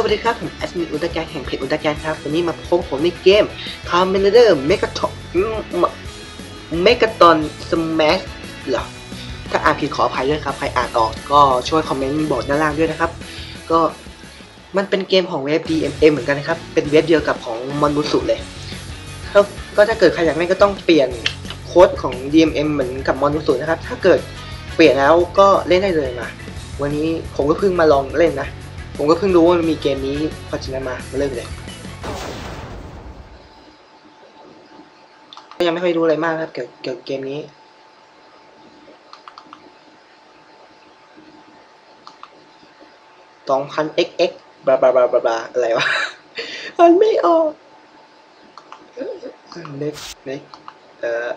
สวัสดีครับ ผมแอดมินอุลตร้าแกนแห่งเพจอุลตร้าแกนครับ วันนี้มาพบผมในเกม c a r m e n d e r Megaton Megaton Smash เหรอ ถ้าอ่านผิดขออภัยด้วยครับ ใครอ่านออกก็ช่วยคอมเมนต์บอกด้านล่างด้วยนะครับ ก็มันเป็นเกมของเว็บ DMM เหมือนกันนะครับ เป็นเว็บเดียวกับของมอนบุสุเลย ก็ถ้าเกิดใครอยากเล่นก็ต้องเปลี่ยนโค้ดของ DMM เหมือนกับมอนบุสุนะครับ ถ้าเกิดเปลี่ยนแล้วก็เล่นได้เลยมาวันนี้ผมก็เพิ่งมาลองเล่นนะ ผมก็เพิ่งรู้ว่ามันมีเกมนี้พอฉะนั้นมามาเริ่มเลยก็ยังไม่ค่อยรู้อะไรมากครับเกี่ยวเกี่ยวกับเกมนี้สองพัน xx บลาบลาบลาบลาบลาอะไรวะมันไม่ออก next next เอ่อ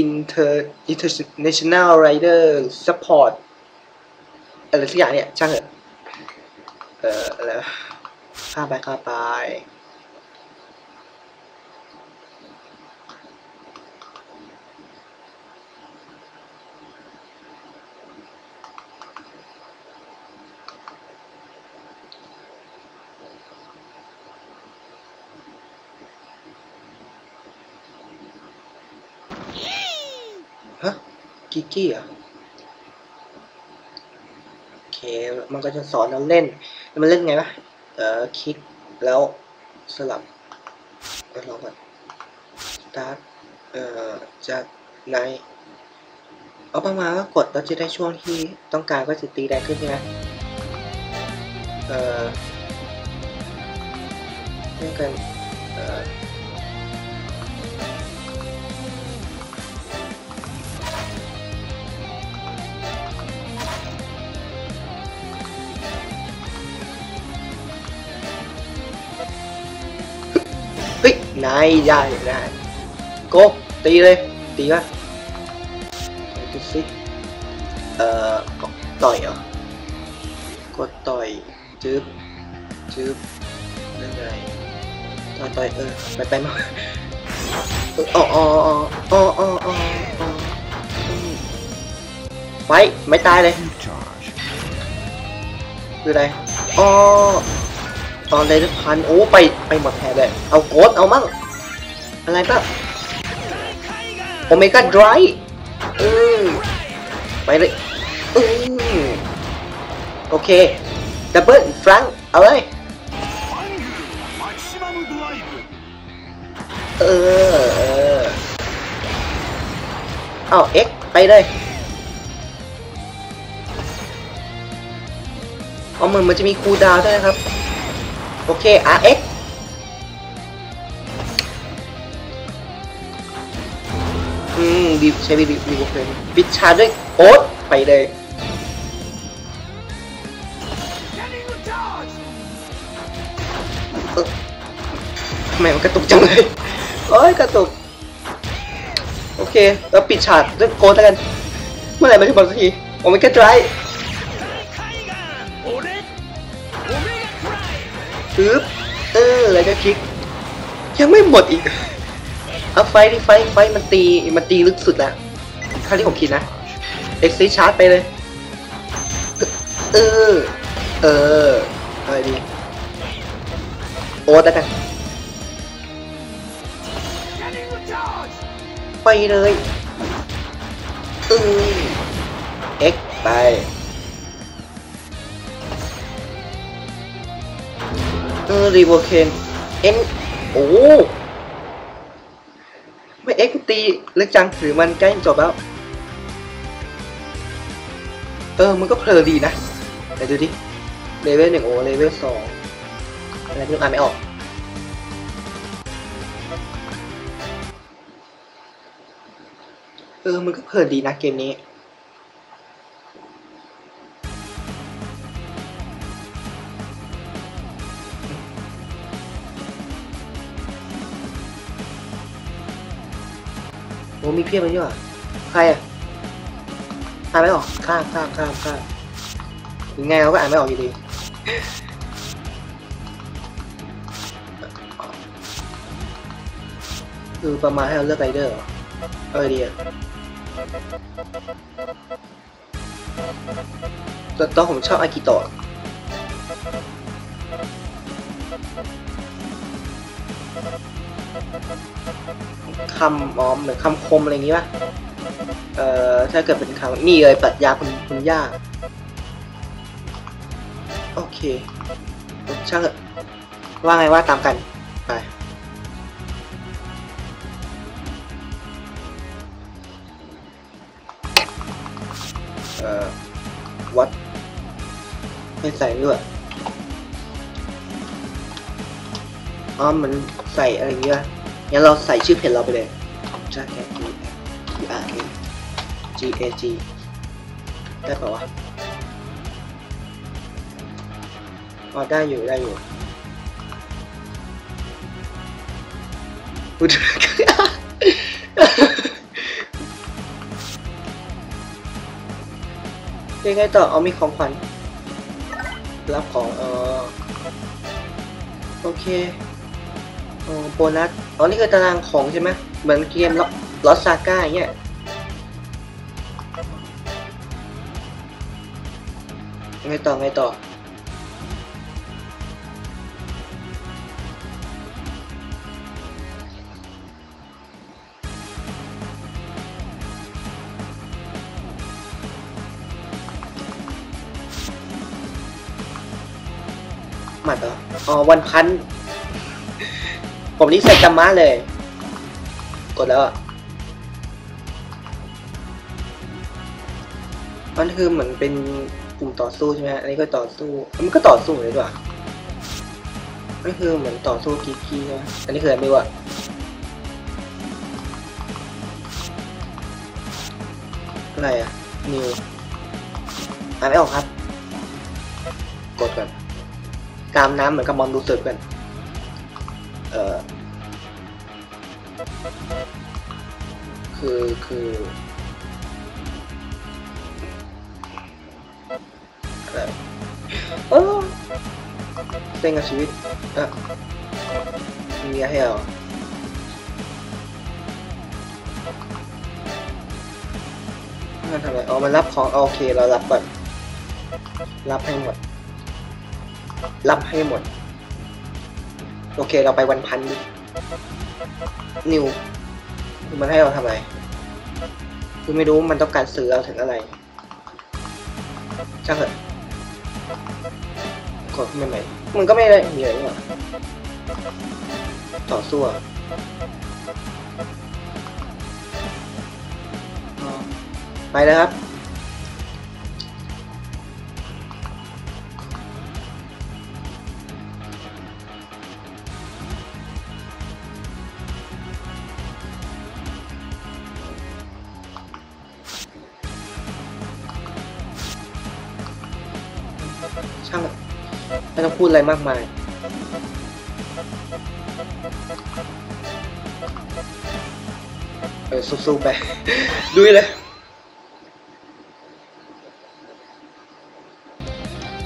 inter international rider support อะไรสักอย่างเนี่ยช่างเถอะ เอ่ออะไรวข้ามไปข้ามไปฮะกิกกี้เหรอโอเค มันก็จะสอนเราเล่นแล้วมันเล่นไงวะเอ่อคลิกแล้วสลับไปลองก่อน start เอ่อจากไหนเอาประมาณว่ากดแล้วจะได้ช่วงที่ต้องการก็จะตีแรงขึ้นใช่ไหมเอ่อเล่นกันเอ่อเฮ้ยนายได้ได้โกตีเลยตีป่ะไหนเอ่อ กดต่อยเหรอกดต่อยจึ๊บจึ๊บนั่นไงต่อยต่อยเออไปไปมาเอ ตออะไรอ๋อตอนเลยทุกพันโอ้ไปไปหมดแถบเลย เอาโกดเอามั่ง อะไรปะโอเมก้าดรอืมไปเลยอืมโอเคดับเบิลฟรังเอาเลยเออเออเอาเอ็กไปเลยเอามือมันจะมีคูดาวด้วยนะครับ โอเค RX อืมดีใช้ดีดีดีเพื่อนปิดชาร์ด้วยโอ๊ตไปเลยทำไมมันกระตุกจังเลยโอ้ยกระตุก โอเคเราปิดฉากด้วยโกดแล้วกัน เมื่อไหร่มันจะบอกสักทีโอเมก้าไดร ปึ๊บเออแล้วก็คลิก ยังไม่หมดอีกเอาไฟที่ไฟไฟมันตีมันตีลึกสุดแล้วครั้งที่ผมคิดนะเอ็กซ์ชาร์จไปเลย เออ เอออะไรดี โอ๊ตแล้วกันไปเลยอือเอ็กไป เออรีโวอร์เคนเอ็นโอ้ไม่เอ็กตีเล็กจังหรือมันใกล้จบแล้ว เออมันก็เพลอดีนะไหนดูดิเลเวลหนึ่งโอเลเวลสองอะไรไม่รู้อ่านไม่ออกเออมันก็เพลินดีนะเกมนี้ โอ้มีเพียบเลยนี่หว่าใครอะอ่านไม่ออกข้ามข้ามข้ามข้ามยังไงเราก็อ่านไม่ออกอยู่ดีคือประมาณให้เราเลือกไรเดอร์เหรอเออดีอะแต่ตอนผมชอบอากิโตะ คำอ๋อเหมือนคำคมอะไรอย่างงี้ป่ะ เอ่อ ถ้าเกิดเป็นคำนี่เลยปรัชญาคุณคุณย่า โอเค ช่างเถอะว่าไงว่าตามกัน ไป เอ่อ วัด ไม่ใส่ด้วยอ๋อมันใส่อะไรเงี้ย งั้นเราใส่ชื่อเพจเราไปเลยจ้าแก G G R A G A G ได้ป่าวะอ๋อได้อยู่ได้อยู่อุ๊ยยังไงต่อเอามีของขวัญรับของเออโอเค โอ้โบนัสอ๋อนี่คือตารางของใช่ไหมเหมือนเกมลอสซาก้าอย่างเงี้ยไงต่อไงต่อหมัดเหรอ อ๋อวันพัน ผมนี่ใส่กัมมะเลย กดแล้วอะ มันคือเหมือนเป็นกลุ่มต่อสู้ใช่ไหมอันนี้ก็ต่อสู้ มันก็ต่อสู้เลยด้วยมันคือเหมือนต่อสู้กีกีใช่ไหมอันนี้คืออะไรไม่รู้อะอะไรอะนิวอ่านไม่ออกครับ กดก่อนตามน้ำเหมือนกับมอนดูสึกกัน เออคือคืออะไรเออเซ็งกับชีวิตอะมีอะไรให้เอมันทำอะไรอ๋อมันรับของโอเค เรารับก่อนรับให้หมด รับให้หมด โอเคเราไปวันพันนิวมันให้เราทำอะไรคือไม่รู้มันต้องการสื่อเราถึงอะไรช่างเถอะกดขึ้นไปใหม่มันก็ไม่ได้มีอะไรหว่าต่อสู้อะไปแล้วครับ ไม่ต้องพูดอะไรมากมาย เออสู้ๆไปดูเลย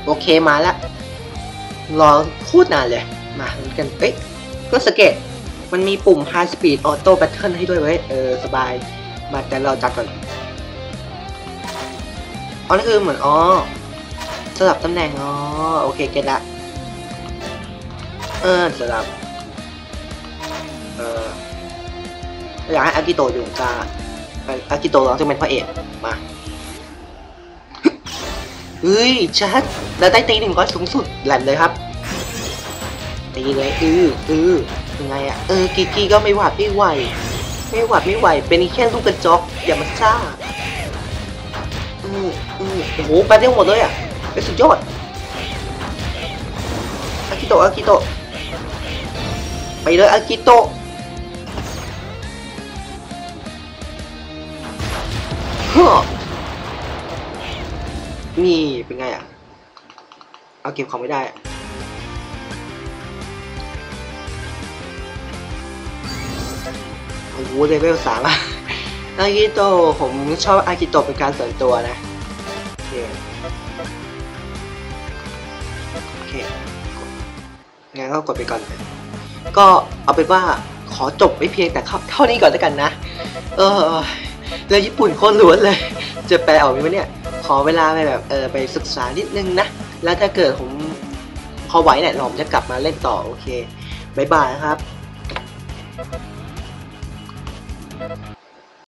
โอเคมาล้วรอพูดนานเลย มาลุ้นกัน เอ้ยเพื่อสเกตมันมีปุ่ม High Speed Auto Battle ให้ด้วยเว้ย เออ สบาย มาแต่เราจัดก่อน อ๋อ นี่คือเหมือน อ๋อ สลับตำแหน่ง อ๋อ โอเค เก็ตละ เออสลับ เอออยากให้อากิโตะอยู่ตรงกลางอากิโตะเราจะเป็นพระเอก มา เฮ้ย ชัด เราได้ตีหนึ่งร้อยสูงสุด แหลมเลยครับ ตีเลยอืออือยังไงอะเออกีกีก็ไม่หวาดไม่ไหว ไม่หวาดไม่ไหว เป็นแค่ลูกกระจอก อย่ามาซ่าอืออือโอ้โหไปได้หมดเลยอะ เป็นสุดยอดอากิโตะอากิโตะไปเลยอากิโตะฮนี่เป็นไงอะ เอาเก็บของไม่ได้โอ้โหเลเวลสามอะอากิโตะผมชอบอากิโตะเป็นการส่วนตัวนะ โอเค งั้นก็กดไปก่อนก็เอาเป็นว่าขอจบไม่เพียงแต่เท่านี้ก่อนแล้วกันนะ เออแล้วญี่ปุ่นโคตรล้วนเลย จะแปลออกไหมวะเนี่ย ขอเวลาไปแบบเออไปศึกษานิดนึงนะ แล้วถ้าเกิดผมพอไหวเนี่ยเราจะกลับมาเล่นต่อโอเคบายบายนะครับ